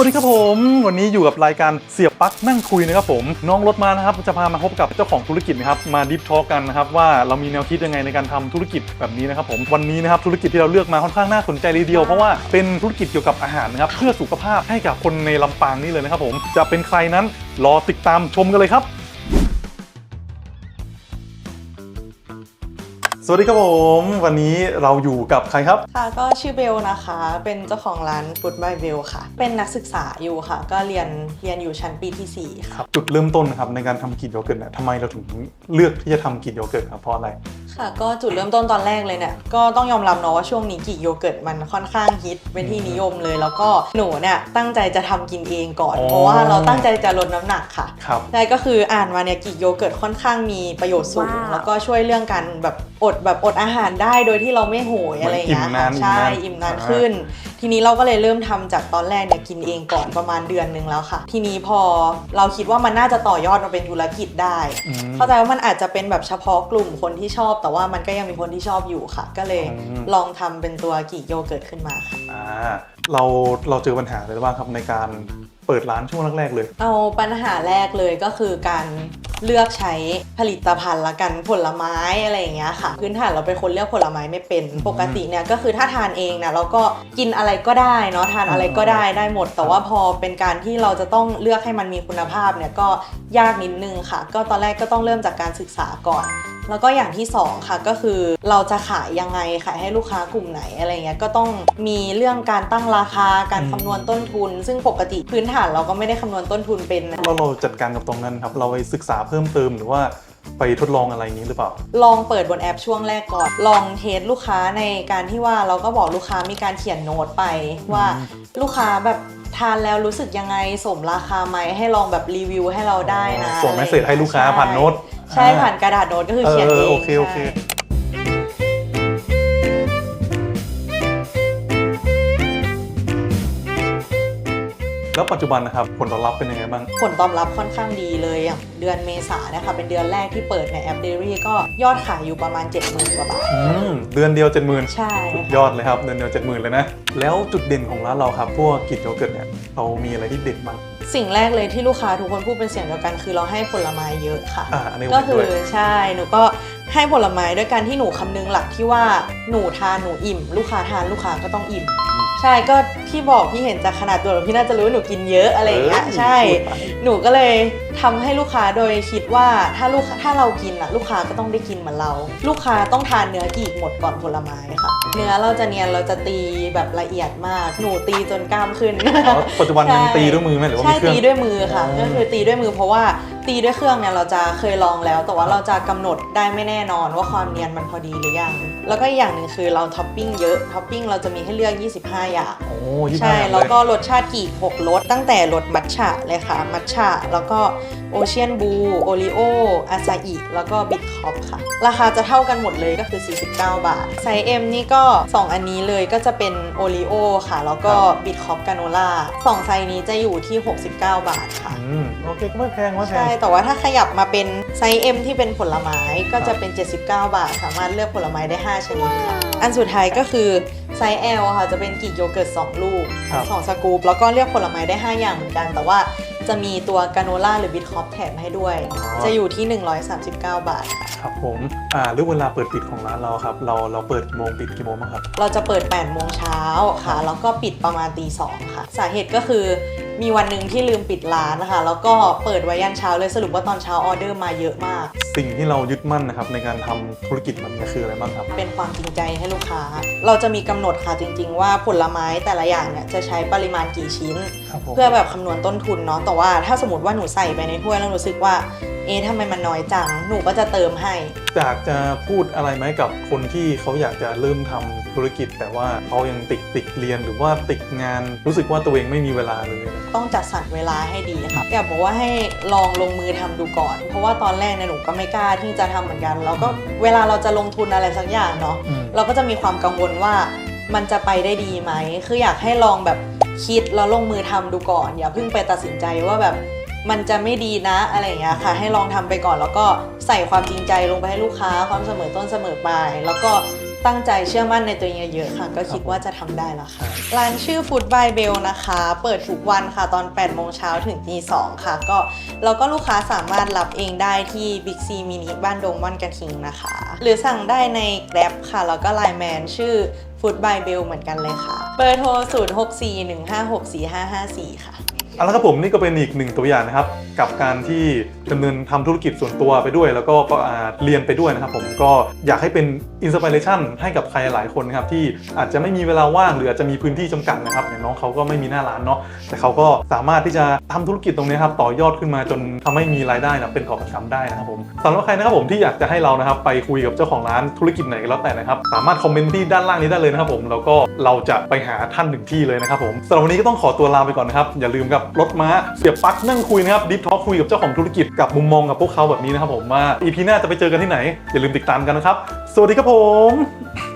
วัสดีครับผม วันนี้อยู่กับรายการเสียบปลั๊กนั่งคุยนะครับผมน้องรถมานะครับจะพามาพบกับเจ้าของธุรกิจนะครับมาดิฟทอกันนะครับว่าเรามีแนวคิดยังไงในการทำธุรกิจแบบนี้นะครับผมวันนี้นะครับธุรกิจที่เราเลือกมาค่อนข้างน่าสนใจเลยเดียวเพราะว่าเป็นธุรกิจเกี่ยวกับอาหารนะครับเพื่อสุขภาพให้กับคนในลำปางนี่เลยนะครับผมจะเป็นใครนั้นรอติดตามชมกันเลยครับ วัสดีครับผม วันนี้เราอยู่กับใครครับ ค่ะก็ชื่อเบลนะคะ เป็นเจ้าของร้านฟุตบายเบลค่ะ เป็นนักศึกษาอยู่ค่ะ ก็เรียนเรียนอยู่ชั้นปีที่ 4 ค่ะ จุดเริ่มต้นนะครับในการทำกรีดโยเกิร์ตเนี่ยทำไมเราถึงเลือกที่จะทำกรีดโยเกิร์ตครับเพราะอะไร ค่ะ ก็จุดเริ่มต้นตอนแรกเลยเนี่ยก็ต้องยอมรับเนาะว่าช่วงนี้กีโยเกิร์ตมันค่อนข้างฮิตเป็นที่นิยมเลย แล้วก็หนูเนี่ยตั้งใจจะทำกินเองก่อน อ๋อ เพราะว่าเราตั้งใจจะลดน้ำหนักค่ะ ครับ ใช่ก็คืออ่านมาเนี่ยกีโยเกิร์ตค่อนข้างมีประโยชน์สูง ว้าว แล้วก็ช่วยเรื่องการแบบอดแบบอดอาหารได้โดยที่เราไม่โหยอะไรอย่างเงี้ยเหมือนอิ่มนานค่ะใช่อิ่อิ่มมนานนานขึ้น ทีนี้เราก็เลยเริ่มทำจากตอนแรกเนี่ยกินเองก่อนประมาณเดือนหนึ่งแล้วค่ะ ทีนี้พอเราคิดว่ามันน่าจะต่อยอดมาเป็นธุรกิจได้อืมเข้าใจว่ามันอาจจะเป็นแบบเฉพาะกลุ่มคนที่ชอบ แต่ว่ามันก็ยังมีคนที่ชอบอยู่ค่ะ ก็เลยอืมลองทำเป็นตัวกีโยเกิร์ตขึ้นมาค่ะอ่าเราเราเจอปัญหาอะไรบ้างครับในการเปิดร้านช่วงแรกๆเลย เอาปัญหาแรกเลยก็คือการ เลือกใช้ผลิตภัณฑ์ละกันผลไม้อะไรอย่างเงี้ยค่ะ พื้นฐานเราเป็นคนเลือกผลไม้ไม่เป็นปกติเนี่ยก็คือถ้าทานเองเนี่ยเราก็กินอะไรก็ได้เนาะทานอะไรก็ได้ได้หมด แต่ว่าพอเป็นการที่เราจะต้องเลือกให้มันมีคุณภาพเนี่ยก็ยากนิดนึงค่ะ ก็ตอนแรกก็ต้องเริ่มจากการศึกษาก่อน แล้วก็อย่างที่สองค่ะก็คือเราจะขายยังไงขายให้ลูกค้ากลุ่มไหนอะไรเงี้ยก็ต้องมีเรื่องการตั้งราคาการอืมคำนวณต้นทุน ซึ่งปกติพื้นฐานเราก็ไม่ได้คำนวณต้นทุนเป็นนะ เราเราจัดการกับตรงนั้นครับ เราไปศึกษาเพิ่มเติมหรือว่าไปทดลองอะไรอย่างนี้หรือเปล่า ลองเปิดบนแอปช่วงแรกก่อน ลองเทสลูกค้าในการที่ว่าเราก็บอกลูกค้ามีการเขียนโน้ตไปว่าอืมลูกค้าแบบทานแล้วรู้สึกยังไงสมราคาไหมให้ลองแบบรีวิวให้เราได้นะส่งอะเมไรสเซจให้ลูกค้าช่ผ่านโน้ต ใช่อ่ผ่านกระดาษโน้ตก็คือเขียนเองโอเคโอเคใช่แล้วปัจจุบันนะครับผลตอบรับเป็นยังไงบ้าง ผลตอบรับค่อนข้างดีเลยอย่างเดือนเมษาเนี่ยค่ะเป็นเดือนแรกที่เปิดในแอปเดลี่ก็ยอดขายอยู่ประมาณ 70,000 กว่าบาทอืมเดือนเดียวเจ็ดหมื่นใช่สุดค่ะยอดเลยครับ เดือนเดียวเจ็ดหมื่นเลยนะ แล้วจุดเด่นของร้านเราครับ พวกกรีดโยเกิร์ตเนี่ยเรามีอะไรที่เด็ดบ้าง สิ่งแรกเลยที่ลูกค้าทุกคนพูดเป็นเสียงเดียวกัน คือเราให้ผลไม้เยอะค่ะ อ่าอันนี้ผมก็เห็นคืด้อวยใช่หนูก็ ให้ผลไม้ด้วยการที่หนูคำนึงหลักที่ว่าหนูทานหนูอิ่ม ลูกค้าทานลูกค้าก็ต้องอิ่ม ใช่ก็พี่บอกพี่เห็นจากขนาดตัวหนูพี่น่าจะรู้ว่าหนูกินเยอะอะไรอย่างเงี้ยเออใช่ พูดไป หนูก็เลยทำให้ลูกค้าโดยคิดว่าถ้าลูกถ้าเรากินอะลูกค้าก็ต้องได้กินเหมือนเรา ลูกค้าต้องทานเนื้อกีกหมดก่อนผลไม้ค่ะ เนื้อเราจะเนียนเราจะตีแบบละเอียดมาก หนูตีจนกล้ามขึ้น อ๋อปัจจุบันยังใช่ ตีด้วยมือไหมหรือว่าใช่มีเครื่อง ตีด้วยมือค่ะ อ๋อ ก็คือตีด้วยมือเพราะว่าตีด้วยเครื่องเนี่ยเราจะเคยลองแล้ว แต่ว่าเราจะกำหนดได้ไม่แน่นอนว่าความเนียนมันพอดีหรือยังแล้วก็อีกอย่างหนึ่งคือเราท็อปปิ้งเยอะท็อปปิ้งเราจะมีให้เลือก 25 อย่างโอ้ยี่สิบใช่ห้าอย่างแล้วเลยก็รสชาติกี่6รสตั้งแต่รสมัทฉะเลยค่ะมัทฉะแล้วก็ โอเชียนบูโอริโออาซาอิแล้วก็บิ c คอปค่ะ ราคาจะเท่ากันหมดเลยก็คือ 49 บาท ไซส์ M นี่ก็ 2 อันนี้เลยก็จะเป็นโอริโอค่ะ แล้วก็บิ c คอปกาโนล่าสองไซส์นี้จะอยู่ที่ 69 บาทค่ะ อืมโอเคก็ไม่แพงไม่แพใช่งแต่ว่าถ้าขยับมาเป็นไซส์ M ที่เป็นผลไม้ก็จะเป็น 79 บาท สามารถเลือกผลไม้ได้ 5 ชนิดค่ะ อันสุดท้ายก็คือไซส์ L ค่ะ จะเป็นกรีกโยเกิร์ต 2 ลูก ครับ 2 สกู๊ปแล้วก็เลือกผลไม้ได้ 5 อย่างเหมือนกันแต่ว่า จะมีตัวกาโนล่าหรือบิทคอปแถมให้ด้วย จะอยู่ที่ 139 บาทค่ะครับผมอ่าเรื่องเวลาเปิดปิดของร้านเราครับ เราเราเปิดกี่โมงปิดกี่โมงบ้างครับ เราจะเปิด 8 โมงเช้าค่ะ แล้วก็ปิดประมาณตีสองค่ะ สาเหตุก็คือ มีวันหนึ่งที่ลืมปิดร้านนะคะแล้วก็เปิดไว้ยันเช้าเลยสรุปว่าตอนเช้าออเดอร์มาเยอะมาก สิ่งที่เรายึดมั่นนะครับในการทำธุรกิจแบบนี้คืออะไรบ้างครับ เป็นความจริงใจให้ลูกค้า เราจะมีกำหนดค่ะจริง ๆ ว่าผลไม้แต่ละอย่างเนี่ยจะใช้ปริมาณกี่ชิ้น ครับผมเพื่อแบบคำนวณต้นทุนเนาะแต่ว่าถ้าสมมติว่าหนูใส่ไปในถ้วยแล้วรู้สึกว่าเอ๊ะทำไมมันน้อยจังหนูก็จะเติมให้ อยากจะพูดอะไรไหมกับคนที่เขาอยากจะเริ่มทำ ธุรกิจ แต่ว่าเขายังติดติดเรียนหรือว่าติดงานรู้สึกว่าตัวเองไม่มีเวลาเลย ต้องจัดสรรเวลาให้ดีค่ะอยากบอกว่าให้ลองลงมือทำดูก่อน เพราะว่าตอนแรกเนี่ยหนูก็ไม่กล้าที่จะทำเหมือนกัน แล้วก็เวลาเราจะลงทุนอะไรสักอย่างเนาะอืมเราก็จะมีความกังวลว่ามันจะไปได้ดีไหม คืออยากให้ลองแบบคิดแล้วลงมือทำดูก่อน อย่าเพิ่งไปตัดสินใจว่าแบบมันจะไม่ดีนะอะไรอย่างเงี้ยค่ะ ให้ลองทำไปก่อนแล้วก็ใส่ความจริงใจลงไปให้ลูกค้า ความเสมอต้นเสมอปลายแล้วก็ ตั้งใจเชื่อมั่นในตัวเองเยอะๆค่ะ ก็คิดว่าจะทำได้แล้วค่ะ ร้านชื่อ Food by Bell นะคะ เปิดทุกวันค่ะตอน 8 โมงเช้าถึงตี2ค่ะ ก็แล้วก็ลูกค้าสามารถรับเองได้ที่ Big C Mini บ้านดงม่อนกระทิงนะคะ หรือสั่งได้ใน Grab ค่ะ แล้วก็ Line Man ชื่อ Food by Bell เหมือนกันเลยค่ะ เบอร์โทร 0641564554 ค่ะ เอาละครับผมนี่ก็เป็นอีกหนึ่งตัวอย่างนะครับกับการที่ดำเนินทำธุรกิจส่วนตัวไปด้วย แล้วก็ก็อ่าเรียนไปด้วยนะครับผมก็อยากให้เป็นอินสปิเรชันให้กับใครหลายคนนะครับที่อาจจะไม่มีเวลาว่างหรืออาจจะมีพื้นที่จำกัดนะครับอย่างน้องเขาก็ไม่มีหน้าร้านเนาะแต่เขาก็สามารถที่จะทำธุรกิจตรงนี้ครับต่อยอดขึ้นมาจนทำให้มีรายได้นะเป็นกอบเป็นกำได้นะครับผมสำหรับใครนะครับผมที่อยากจะให้เรานะครับไปคุยกับเจ้าของร้านธุรกิจไหนก็แล้วแต่นะครับสามารถคอมเมนต์ที่ด้านล่างนี้ได้เลยนะครับผมแล้วก็เราจะไปหาท่านถึงที่เลยนะครับผมสำหรับวันนี้ก็ต้องขอตัวลาไปก่อนนะครับอย่าลืมกับรถม้าเสียบปลั๊กนั่งคุยนะครับดิทอคุยกับเจ้าของธุรกิจกับมุมมองกับพวกเขาแบบนี้นะครับผมว่าอีพีหน้าจะไปเจอกันที่ไหนอย่าลืมติดตามกันนะครับ สวัสดีครับผม